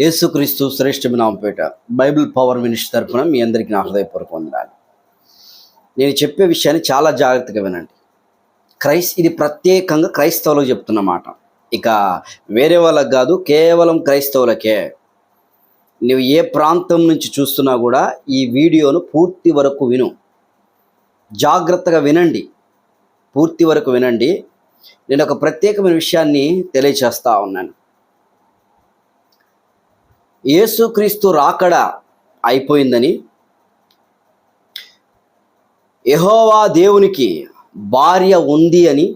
యేసుక్రీస్తు శ్రేష్ఠ నామపేట బైబిల్ పవర్ మినిస్టర్ తరపున మీ అందరికీ నా హృదయపూర్వక వందనాలు. నేను చెప్పే విషయాన్ని చాలా జాగ్రత్తగా వినండి. క్రైస్ ఇది ప్రత్యేకంగా క్రైస్తవులకు చెప్తున్న మాట. ఇక వేరే వాళ్ళకి కాదు కేవలం క్రైస్తవులకే. నువ్వు ఏ ప్రాంతం నుంచి చూస్తున్నా కూడా ఈ వీడియోను పూర్తి వరకు విను. జాగ్రత్తగా వినండి. పూర్తి వరకు వినండి. నేను ఒక ప్రత్యేకమైన విషయాన్ని తెలియచేస్తా ఉన్నాను. యేసుక్రీస్తు రాకడ అయిపోయిందని యహోవా దేవునికి భార్య ఉంది అని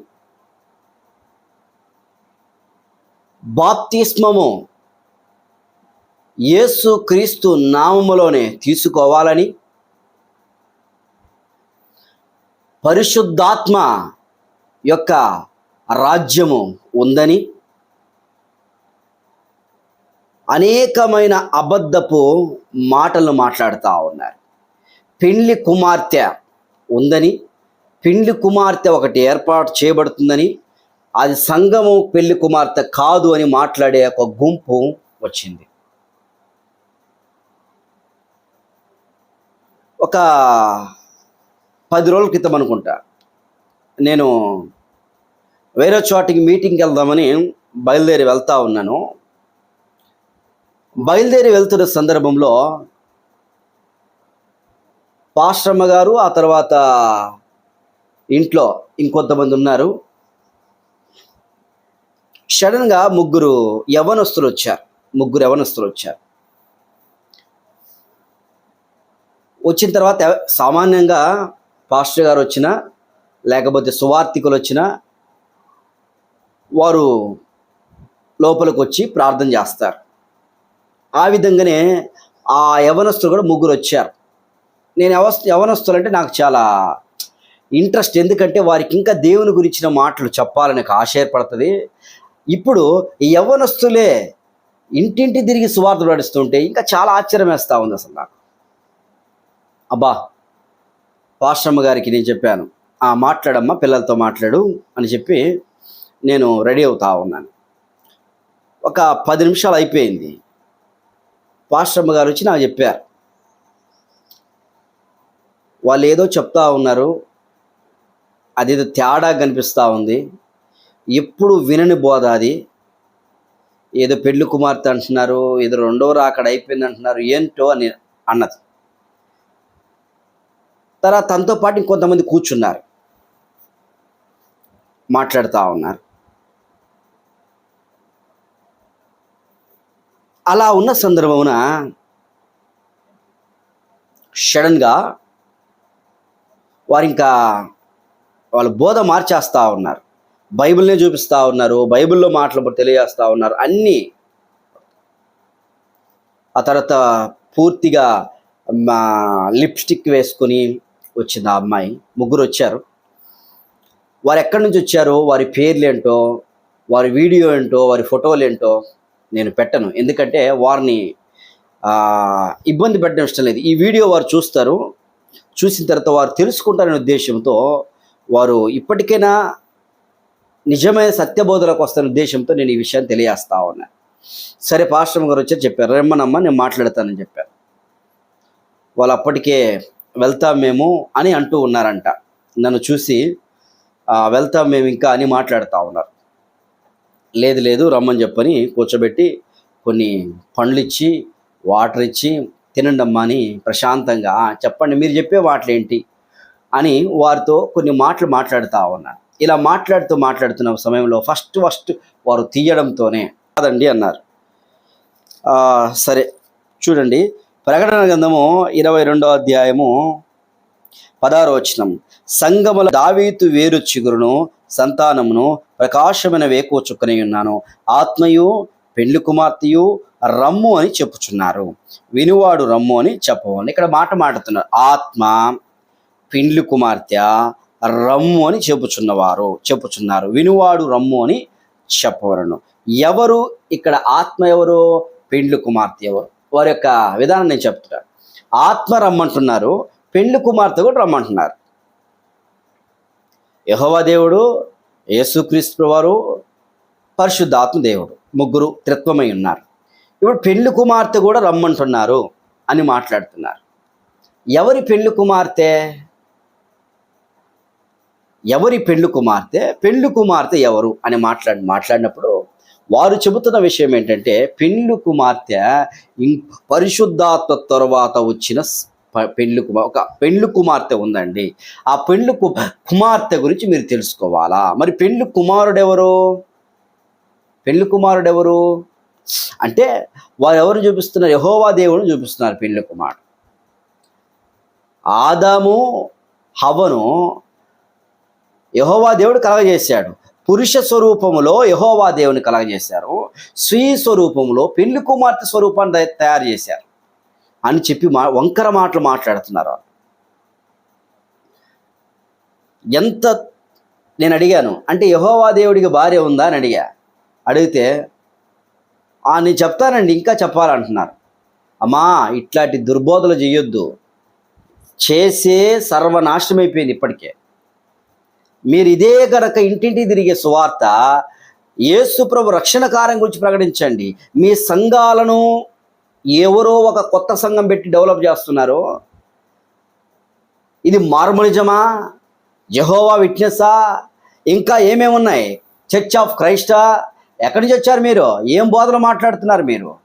బాప్తిస్మము యేసు క్రీస్తు నామములోనే తీసుకోవాలని పరిశుద్ధాత్మ యొక్క రాజ్యము ఉందని అనేకమైన అబద్ధపు మాటలు మాట్లాడుతూ ఉన్నారు. పెండ్లి కుమార్తె ఉందని పెండ్లి కుమార్తె ఒకటి ఏర్పాటు చేయబడుతుందని అది సంఘము పెళ్ళి కుమార్తె కాదు అని మాట్లాడే ఒక గుంపు వచ్చింది. ఒక పది రోజుల క్రితం అనుకుంటా నేను వేరే చోటికి మీటింగ్కి వెళ్దామని బయలుదేరి వెళ్తా ఉన్నాను. బయలుదేరి వెళ్తున్న సందర్భంలో పాశ్రమ గారు ఆ తర్వాత ఇంట్లో ఇంకొంతమంది ఉన్నారు. సడన్గా ముగ్గురు యవనస్తులు వచ్చారు. ముగ్గురు యవనస్తులు వచ్చారు. వచ్చిన తర్వాత సామాన్యంగా పాస్టర్ గారు వచ్చినా లేకపోతే సువార్థికులు వచ్చినా వారు లోపలికి వచ్చి ప్రార్థన చేస్తారు. ఆ విధంగానే ఆ యవనస్తులు కూడా ముగ్గురు వచ్చారు. నేను యవస్ యవనస్తులు అంటే నాకు చాలా ఇంట్రెస్ట్. ఎందుకంటే వారికి ఇంకా దేవుని గురించిన మాటలు చెప్పాలని ఆశ ఏర్పడుతుంది. ఇప్పుడు ఈ యవ్వనస్తులే ఇంటింటి తిరిగి సువార్త నడుస్తుంటే ఇంకా చాలా ఆశ్చర్యం వేస్తూ ఉంది అసలు నాకు. అబ్బా పాశ్రమ గారికి నేను చెప్పాను ఆ మాట్లాడమ్మా పిల్లలతో మాట్లాడు అని చెప్పి నేను రెడీ అవుతా ఉన్నాను. ఒక పది నిమిషాలు అయిపోయింది. పాస్టమ్మ గారు వచ్చి నాకు చెప్పారు. వాళ్ళు ఏదో చెప్తా ఉన్నారు. అదేదో తేడా కనిపిస్తూ ఉంది. ఎప్పుడు వినని బోధ అది. ఏదో పెళ్ళి కుమార్తె అంటున్నారు ఏదో రెండో రాకడ అయిపోయింది అంటున్నారు ఏంటో అని అన్నది. తర్వాత తనతో పాటు ఇంకొంతమంది కూర్చున్నారు. మాట్లాడుతూ ఉన్నారు. అలా ఉన్న సందర్భమున సడన్గా వారు ఇంకా వాళ్ళ బోధ మార్చేస్తూ ఉన్నారు. బైబిల్నే చూపిస్తూ ఉన్నారు బైబిల్లో మాటలు తెలియజేస్తూ ఉన్నారు అన్నీ ఆ తర్వాత పూర్తిగా మా లిప్స్టిక్ వేసుకొని వచ్చింది ఆ అమ్మాయి. ముగ్గురు వచ్చారు. వారు ఎక్కడి నుంచి వచ్చారో వారి పేర్లు ఏంటో వారి వీడియో ఏంటో వారి ఫోటోలు ఏంటో నేను పెట్టను. ఎందుకంటే వారిని ఇబ్బంది పెట్టడం ఇష్టం లేదు. ఈ వీడియో వారు చూస్తారు. చూసిన తర్వాత వారు తెలుసుకుంటారనే ఉద్దేశంతో వారు ఇప్పటికైనా నిజమైన సత్యబోధలకు వస్తున్న ఉద్దేశంతో నేను ఈ విషయాన్ని తెలియజేస్తా ఉన్నా. సరే పాస్టర్ గారు వచ్చారు చెప్పారు. రమ్మనమ్మ నేను మాట్లాడతానని చెప్పారు. వాళ్ళు అప్పటికే వెళ్తాం మేము అని అంటూ ఉన్నారంట. నన్ను చూసి వెళ్తాం మేము ఇంకా అని మాట్లాడుతూ ఉన్నారు. లేదు లేదు రమ్మని చెప్పని కూర్చోబెట్టి కొన్ని పండ్లు ఇచ్చి వాటర్ ఇచ్చి తినండమ్మా అని ప్రశాంతంగా చెప్పండి మీరు చెప్పే మాటలు ఏంటి అని వారితో కొన్ని మాటలు మాట్లాడుతూ ఉన్నారు. ఇలా మాట్లాడుతూ మాట్లాడుతున్న సమయంలో ఫస్ట్ ఫస్ట్ వారు తీయడంతోనే కాదండి అన్నారు. సరే చూడండి ప్రకటన గ్రంథము ఇరవై రెండో అధ్యాయము పదారో వచనం. సంగముల దావీతు వేరు చిగురును సంతానమును ప్రకాశమైన వేకువ ఉన్నాను. ఆత్మయు పెళ్ళి కుమార్తెయు రమ్ము అని చెప్పుచున్నారు. వినువాడు రమ్ము అని చెప్పవాలి ఇక్కడ మాట మాట్లాడుతున్నారు. ఆత్మ పెండ్లి కుమార్తె రమ్ము అని చెప్పుచున్నవారు చెప్పుచున్నారు. వినువాడు రమ్ము అని చెప్పవలను ఎవరు? ఇక్కడ ఆత్మ ఎవరు? పెండ్లి కుమార్తె ఎవరు? వారి యొక్క విధానం నేను చెప్తున్నాను ఆత్మ రమ్మంటున్నారు పెండ్లి కుమార్తె కూడా రమ్మంటున్నారు. యహోవా దేవుడు యేసుక్రీస్తు వారు పరిశుద్ధాత్మ దేవుడు ముగ్గురు త్రిత్వమై ఉన్నారు. ఇప్పుడు పెళ్ళి కుమార్తె కూడా రమ్మంటున్నారు అని మాట్లాడుతున్నారు. ఎవరి పెళ్ళి కుమార్తె? ఎవరి పెళ్ళి కుమార్తె? పెళ్ళి కుమార్తె ఎవరు అని మాట్లాడి మాట్లాడినప్పుడు వారు చెబుతున్న విషయం ఏంటంటే పెళ్ళి కుమార్తె పరిశుద్ధాత్మ తర్వాత వచ్చిన పెళ్ళి కుమార్ ఒక పెళ్ళి కుమార్తె ఉందండి. ఆ పెళ్ళి కు కుమార్తె గురించి మీరు తెలుసుకోవాలా? మరి పెళ్ళి కుమారుడు ఎవరు పెళ్ళి కుమారుడు ఎవరు అంటే వారు ఎవరు చూపిస్తున్నారు? యహోవా దేవుడిని చూపిస్తున్నారు పెళ్ళి కుమారుడు. ఆదాము హవను యహోవా దేవుడు కలగజేశాడు. పురుష స్వరూపములో యహోవా దేవుని కలగజేశారు. స్త్రీ స్వరూపములో పెళ్ళి కుమార్తె స్వరూపాన్ని తయారు చేశారు. అని చెప్పి మా వంకర మాటలు మాట్లాడుతున్నారు ఎంత నేను అడిగాను అంటే యహోవా దేవుడికి భార్య ఉందా అని అడిగా. అడిగితే నేను చెప్తానండి ఇంకా చెప్పాలంటున్నారు. అమ్మా ఇట్లాంటి దుర్బోధలు చేయొద్దు. చేసే సర్వనాశనం అయిపోయింది ఇప్పటికే. మీరు ఇదే గనక ఇంటింటి తిరిగే సువార్త ఏసుప్రభు రక్షణ కార్యం గురించి ప్రకటించండి. మీ సంఘాలను ఎవరో ఒక కొత్త సంఘం పెట్టి డెవలప్ చేస్తున్నారు? ఇది మార్మలిజమా జహోవా విట్నెస్సా? ఇంకా ఏమేమి ఉన్నాయి? చర్చ్ ఆఫ్ క్రైస్టా? ఎక్కడి నుంచి వచ్చారు మీరు? ఏం బోధలు మాట్లాడుతున్నారు మీరు?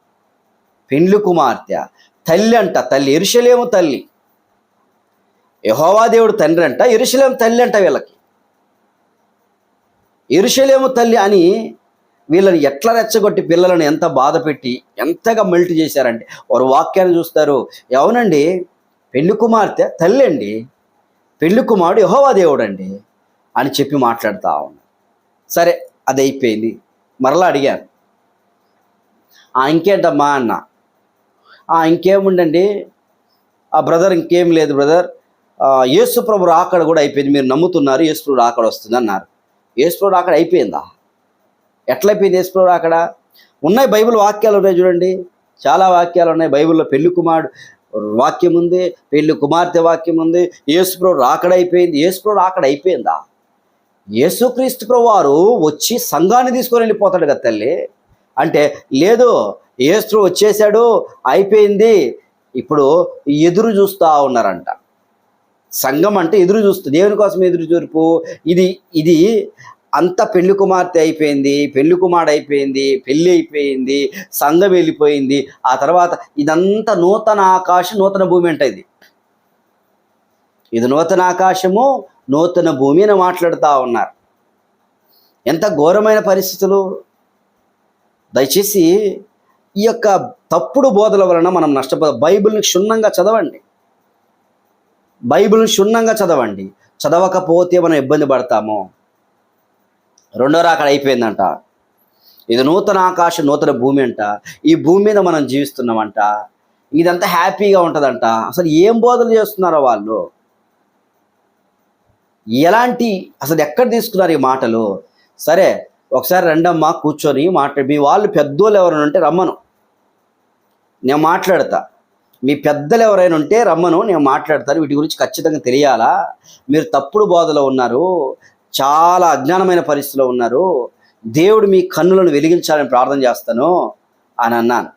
పెండ్లి కుమార్తె తల్లి అంట తల్లి ఎరుషలేము తల్లి. యహోవా దేవుడు తండ్రి అంట ఎరుషలేము తల్లి అంట వీళ్ళకి. ఎరుషలేము తల్లి అని వీళ్ళని ఎట్లా రెచ్చగొట్టి పిల్లలను ఎంత బాధ పెట్టి ఎంతగా మెల్ట్ చేశారంటే వారు వాక్యాన్ని చూస్తారు. అవునండి పెళ్ళి కుమార్తె తల్లి అండి పెళ్ళి కుమారుడు యహోవా దేవుడు అండి అని చెప్పి మాట్లాడుతూ ఉన్నారు. సరే అది అయిపోయింది మరలా అడిగాను "ఆ, ఇంకేంటమ్మా అన్న. "ఆ, ఇంకేముండండి ఆ బ్రదర్ ఇంకేం లేదు బ్రదర్. ఆ, యేసు రాకడ కూడా అయిపోయింది. మీరు నమ్ముతున్నారు యేసు అక్కడ రాకడ వస్తుంది అన్నారు యేసు రాకడ అయిపోయిందా? ఎట్లా అయిపోయింది యేసు అక్కడ? ఉన్నాయి బైబిల్ వాక్యాలు ఉన్నాయి చూడండి. చాలా వాక్యాలు ఉన్నాయి. బైబిల్లో పెళ్ళి కుమారుడు వాక్యం ఉంది పెళ్ళి కుమార్తె వాక్యం ఉంది. యేసు రాకడైపోయింది రాకడ అయిపోయింది. అయిపోయిందా? యేసుక్రీస్తు ప్రభు వారు వచ్చి సంఘాన్ని తీసుకొని వెళ్ళిపోతాడు కదా తల్లి. అంటే లేదు ఏసు వచ్చేసాడు అయిపోయింది. ఇప్పుడు ఎదురు చూస్తూ ఉన్నారంట. సంఘం అంటే ఎదురు చూస్తుంది. దేవుని కోసం ఎదురు చూపు? ఇది ఇది అంత పెళ్ళి కుమార్తె అయిపోయింది పెళ్ళి కుమారుడు అయిపోయింది పెళ్ళి అయిపోయింది సంఘం వెళ్ళిపోయింది. ఆ తర్వాత ఇదంతా నూతన ఆకాశం నూతన భూమి అంటే ఇది. ఇది నూతన ఆకాశము నూతన భూమి అని మాట్లాడుతూ ఉన్నారు. ఎంత ఘోరమైన పరిస్థితులు. దయచేసి ఈ యొక్క తప్పుడు బోధల వలన మనం నష్టపో బైబిల్ని క్షుణ్ణంగా చదవండి. బైబిల్ని క్షుణ్ణంగా చదవండి. చదవకపోతే మనం ఇబ్బంది పడతాము. రెండో రాకడ అయిపోయిందంట. ఇది నూతన ఆకాశం నూతన భూమి అంట. ఈ భూమి మీద మనం జీవిస్తున్నామంట. ఇదంతా హ్యాపీగా ఉంటుందంట. అసలు ఏం బోధలు చేస్తున్నారో వాళ్ళు? ఎలాంటి అసలు ఎక్కడ తీసుకున్నారు ఈ మాటలు? సరే ఒకసారి రెండమ్మ కూర్చొని మాట్లాడి మీ వాళ్ళు పెద్దోళ్ళు ఎవరైనా ఉంటే రమ్మను. నేను మాట్లాడతా. మీ పెద్దలు ఎవరైనా ఉంటే రమ్మను నేను మాట్లాడతాను. వీటి గురించి ఖచ్చితంగా తెలియాలా? మీరు తప్పుడు బోధలో ఉన్నారు. చాలా అజ్ఞానమైన పరిస్థితిలో ఉన్నారు. దేవుడు మీ కన్నులను వెలిగించాలని ప్రార్థన చేస్తాను అని అన్నాను.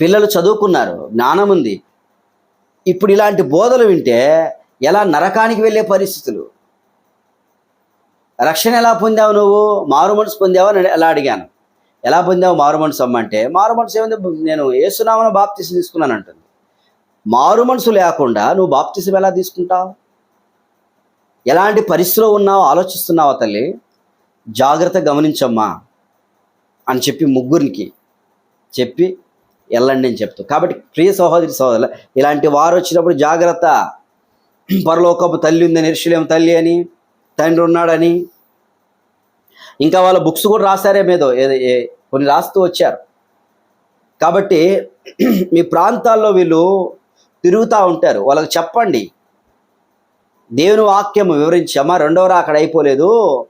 పిల్లలు చదువుకున్నారు జ్ఞానం ఉంది. ఇప్పుడు ఇలాంటి బోధలు వింటే ఎలా నరకానికి వెళ్ళే పరిస్థితులు? రక్షణ ఎలా పొందావు నువ్వు? మారు మనసు పొందావు అని ఎలా అడిగాను. ఎలా పొందావు మారు మనసు అమ్మంటే మారు మనసు ఏమైంది? నేను ఏసునామన బాప్తిసం తీసుకున్నాను అంటుంది. మారు మనసు లేకుండా నువ్వు బాప్తిసం ఎలా తీసుకుంటావు? ఎలాంటి పరిస్థితిలో ఉన్నావో ఆలోచిస్తున్నావా తల్లి? జాగ్రత్త గమనించమ్మా అని చెప్పి ముగ్గురికి చెప్పి వెళ్ళండి అని చెప్తూ. కాబట్టి ప్రియ సహోదరి సహోదరులు ఇలాంటి వారు వచ్చినప్పుడు జాగ్రత్త. పరలోకపు తల్లి ఉందని ఎరుషులేం తల్లి అని తండ్రి ఉన్నాడని. ఇంకా వాళ్ళ బుక్స్ కూడా రాశారే మీదో ఏ- కొన్ని రాస్తూ వచ్చారు. కాబట్టి మీ ప్రాంతాల్లో వీళ్ళు తిరుగుతూ ఉంటారు. వాళ్ళకి చెప్పండి. దేవుని వాక్యం వివరించామా? రెండవ అక్కడ అయిపోలేదు.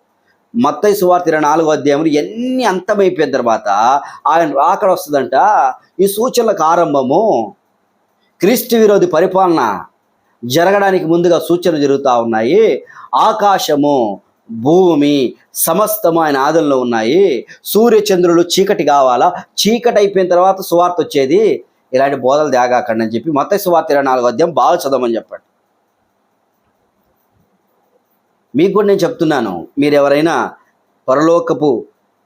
మత్తయ్య సువార్త ఇరవై నాలుగో అధ్యాయములు ఎన్ని అంతమైపోయిన తర్వాత ఆయన రాకడ వస్తుందంట ఈ సూచనలకు ఆరంభము క్రీస్తు విరోధి పరిపాలన జరగడానికి ముందుగా సూచనలు జరుగుతూ ఉన్నాయి. ఆకాశము భూమి సమస్తము ఆయన ఆదంలో ఉన్నాయి. సూర్య చంద్రులు చీకటి కావాలా? చీకటి అయిపోయిన తర్వాత సువార్త వచ్చేది. ఇలాంటి బోధలు తేగాకండి అని చెప్పి మొత్తం సువార్త ఇరవై నాలుగో అధ్యాయం బాగా చదవమని చెప్పండి. మీకు కూడా నేను చెప్తున్నాను. మీరు ఎవరైనా పరలోకపు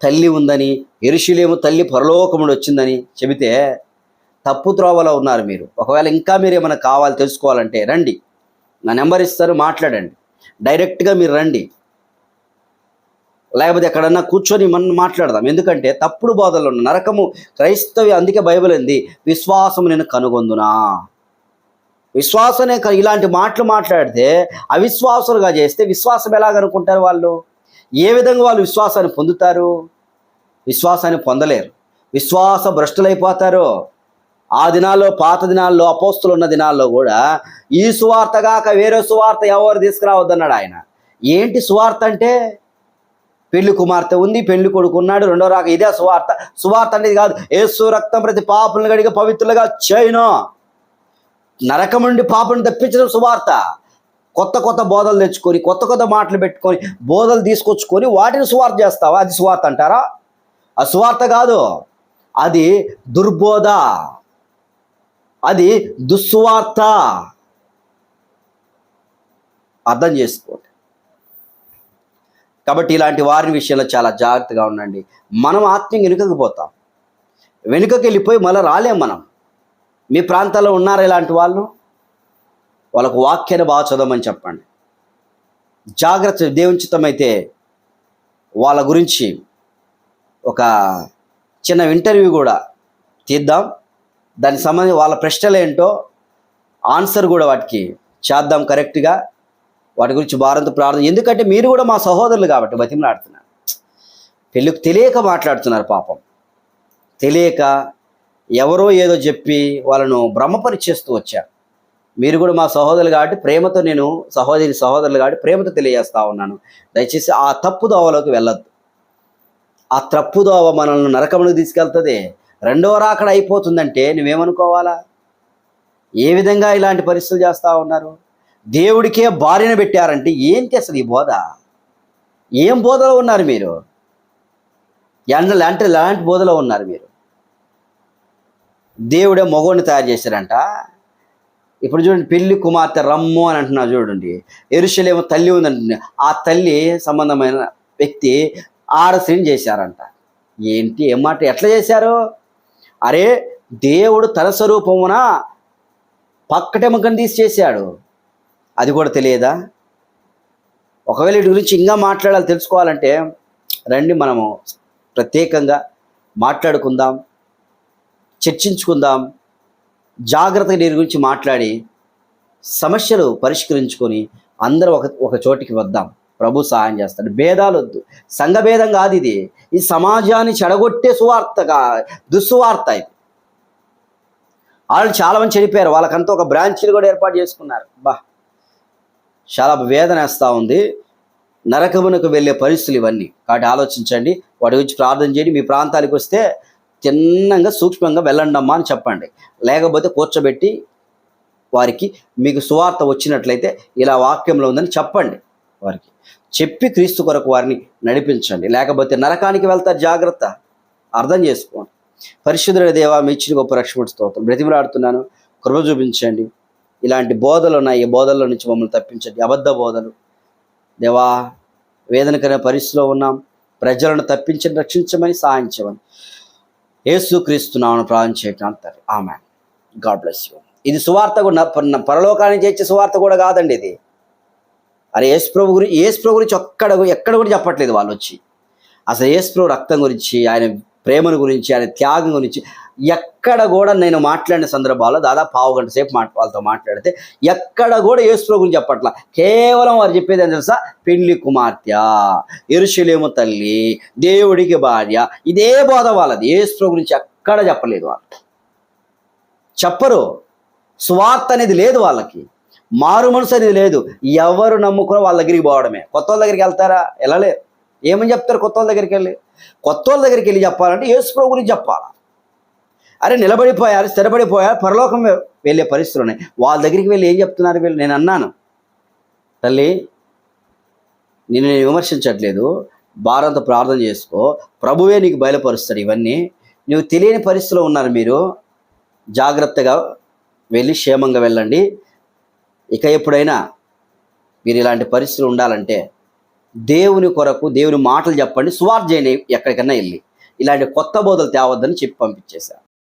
తల్లి ఉందని ఎరుషులేము తల్లి పరలోకముడు వచ్చిందని చెబితే తప్పు త్రోవలో ఉన్నారు మీరు. ఒకవేళ ఇంకా మీరు ఏమైనా కావాలి తెలుసుకోవాలంటే రండి. నా నెంబర్ ఇస్తారు మాట్లాడండి. డైరెక్ట్గా మీరు రండి. లేకపోతే ఎక్కడన్నా కూర్చొని మనం మాట్లాడదాం. ఎందుకంటే తప్పుడు బోధలు ఉన్న నరకము క్రైస్తవి అందుకే బైబిల్ ఉంది విశ్వాసం నేను కనుగొందునా? విశ్వాసనే ఇలాంటి మాటలు మాట్లాడితే అవిశ్వాసులుగా చేస్తే విశ్వాసం ఎలాగనుకుంటారు వాళ్ళు? ఏ విధంగా వాళ్ళు విశ్వాసాన్ని పొందుతారు? విశ్వాసాన్ని పొందలేరు. విశ్వాస భ్రష్టులైపోతారు. ఆ దినాల్లో పాత దినాల్లో అపోస్తులు ఉన్న దినాల్లో కూడా ఈ సువార్త కాక వేరే సువార్త ఎవరు తీసుకురావద్దన్నాడు ఆయన. ఏంటి సువార్త అంటే? పెళ్ళి కుమార్తె ఉంది పెళ్ళి కొడుకు ఉన్నాడు రెండో రాక ఇదే సువార్త. సువార్త అనేది కాదు ఏసు రక్తం ప్రతి పాపులను గడిగా పవిత్రులుగా చేయను. నరకం నుండి పాపను తప్పించడం సువార్త. కొత్త కొత్త బోధలు తెచ్చుకొని కొత్త కొత్త మాటలు పెట్టుకొని బోధలు తీసుకొచ్చుకొని వాటిని సువార్త చేస్తావా? అది సువార్త అంటారా? ఆ సువార్త కాదు. అది దుర్బోధ. అది దుస్సువార్త. అర్థం చేసుకోండి. కాబట్టి ఇలాంటి వారి విషయంలో చాలా జాగ్రత్తగా ఉండండి. మనం ఆత్మీయంగా వెనుకకు పోతాం. వెనుకకి వెళ్ళిపోయి మళ్ళీ రాలేం మనం. మీ ప్రాంతాల్లో ఉన్నారా ఇలాంటి వాళ్ళు? వాళ్ళకు వాక్యాన్ని బాగా చదవమని చెప్పండి. జాగ్రత్త దేవుంచితమైతే వాళ్ళ గురించి ఒక చిన్న ఇంటర్వ్యూ కూడా తీద్దాం. దానికి సంబంధించి వాళ్ళ ప్రశ్నలు ఏంటో ఆన్సర్ కూడా వాటికి చేద్దాం కరెక్ట్గా. వాటి గురించి భారత ప్రార్థన. ఎందుకంటే మీరు కూడా మా సహోదరులు కాబట్టి బతిమలాడుతున్నారు. పెళ్ళికి తెలియక మాట్లాడుతున్నారు పాపం. తెలియక ఎవరో ఏదో చెప్పి వాళ్ళను భ్రమపరిచేస్తూ వచ్చారు మీరు కూడా మా సహోదరులు కాబట్టి ప్రేమతో నేను సహోదరి సహోదరులు కాబట్టి ప్రేమతో తెలియజేస్తా ఉన్నాను. దయచేసి ఆ తప్పు దోవలోకి వెళ్ళద్దు. ఆ తప్పు దోవ మనల్ని నరకంలోకి తీసుకెళ్తుంది. రెండవ రాకడ అయిపోతుందంటే నువ్వేమనుకోవాలా? ఏ విధంగా ఇలాంటి పరిస్థితులు చేస్తూ ఉన్నారు? దేవుడికే భార్యను పెట్టారంటే ఏంటి అసలు ఈ బోధ? ఏం బోధలో ఉన్నారు మీరు? ఎండ లాంటి లాంటి బోధలో ఉన్నారు మీరు? దేవుడే మగోడిని తయారు చేశారంట ఇప్పుడు చూడండి పెళ్ళి కుమార్తె రమ్ము అని అంటున్నారు చూడండి. ఎరుషలేమో తల్లి ఉందంటుంది ఆ తల్లి సంబంధమైన వ్యక్తి ఆరసిని చేశారంట. ఏంటి ఏం మాట ఎట్లా చేశారు? అరే దేవుడు తన స్వరూపమున పక్కటెముకని తీసి చేశాడు. అది కూడా తెలియదా? ఒకవేళ వీటి గురించి ఇంకా మాట్లాడాలి తెలుసుకోవాలంటే రండి మనము ప్రత్యేకంగా మాట్లాడుకుందాం. చర్చించుకుందాం. జాగ్రత్తగా దీని గురించి మాట్లాడి సమస్యలు పరిష్కరించుకొని అందరూ ఒక ఒక చోటికి వద్దాం. ప్రభు సహాయం చేస్తాడు. భేదాలు వద్దు సంఘభేదం కాదు ఇది. ఈ సమాజాన్ని చెడగొట్టే సువార్తగా దుస్సువార్త ఇది. వాళ్ళు చాలా మంది చనిపోయారు. వాళ్ళకంతా ఒక బ్రాంచీలు కూడా ఏర్పాటు చేసుకున్నారు. బా. చాలా వేదన వేస్తూ ఉంది. నరకమునకు వెళ్ళే పరిస్థితులు ఇవన్నీ. కాబట్టి ఆలోచించండి. వాటి గురించి ప్రార్థన చేయండి. మీ ప్రాంతానికి వస్తే చిన్నంగా సూక్ష్మంగా వెళ్ళండమ్మా అని చెప్పండి. లేకపోతే కూర్చోబెట్టి వారికి మీకు సువార్త వచ్చినట్లయితే ఇలా వాక్యంలో ఉందని చెప్పండి వారికి. చెప్పి క్రీస్తు కొరకు వారిని నడిపించండి. లేకపోతే నరకానికి వెళ్తారు జాగ్రత్త. అర్థం చేసుకోండి. పరిశుద్ధుల దేవా మీ ఇచ్చిన గొప్ప రక్షణ స్తోత్రం. బ్రతిమలాడుతున్నాను. కృప చూపించండి. ఇలాంటి బోధలు ఉన్నాయి. ఈ బోధల్లో నుంచి మమ్మల్ని తప్పించండి. అబద్ధ బోధలు. దేవా వేదనకర పరిస్థితిలో ఉన్నాం. ప్రజలను తప్పించండి రక్షించమని సహాయించమని యేసు క్రీస్తున్నామని ప్రార్థన చేయటం అంటారు ఆమె గాడ్ బ్లెస్ యూ. ఇది సువార్త కూడా పరలోకానికి చేసే సువార్త కూడా కాదండి ఇది. అరే యేసు ప్రభు గురించి యేసు ప్రభు గురించి ఒక్కడ ఎక్కడ కూడా చెప్పట్లేదు వాళ్ళు వచ్చి. అసలు యేసు ప్రభు రక్తం గురించి ఆయన ప్రేమను గురించి ఆయన త్యాగం గురించి ఎక్కడ కూడా నేను మాట్లాడిన సందర్భాల్లో దాదాపు పావు గంట సేపు మాట్ వాళ్ళతో మాట్లాడితే ఎక్కడ కూడా యేసు ప్రభు గురించి చెప్పట్లా. కేవలం వారు చెప్పేది ఏం తెలుసా? పెళ్ళి కుమార్తె ఎరుషులేము తల్లి దేవుడికి భార్య ఇదే బోధ వాళ్ళది. యేసు ప్రభు గురించి ఎక్కడ చెప్పలేదు వాళ్ళు. చెప్పరు. స్వార్థ అనేది లేదు వాళ్ళకి. మారు మనసు అనేది లేదు. ఎవరు నమ్ముకుని వాళ్ళ దగ్గరికి పోవడమే. కొత్త వాళ్ళ దగ్గరికి వెళ్తారా? వెళ్ళలేరు. ఏమని చెప్తారు కొత్త వాళ్ళ దగ్గరికి వెళ్ళి? కొత్త వాళ్ళ దగ్గరికి వెళ్ళి చెప్పాలంటే యేసు ప్రభు గురించి చెప్పాలి. అరే నిలబడిపోయారు స్థిరపడిపోయారు పరలోకం వెళ్ళే పరిస్థితులు ఉన్నాయి. వాళ్ళ దగ్గరికి వెళ్ళి ఏం చెప్తున్నారు వీళ్ళు? నేను అన్నాను. తల్లి నేను నేను విమర్శించట్లేదు. భారత ప్రార్థన చేసుకో. ప్రభువే నీకు బయలుపరుస్తాడు ఇవన్నీ. నువ్వు తెలియని పరిస్థితిలో ఉన్నారు మీరు. జాగ్రత్తగా వెళ్ళి క్షేమంగా వెళ్ళండి. ఇక ఎప్పుడైనా మీరు ఇలాంటి పరిస్థితులు ఉండాలంటే దేవుని కొరకు దేవుని మాటలు చెప్పండి సువార్త ఎక్కడికైనా వెళ్ళి. ఇలాంటి కొత్త బోధలు తేవద్దని చెప్పి పంపించేశారు.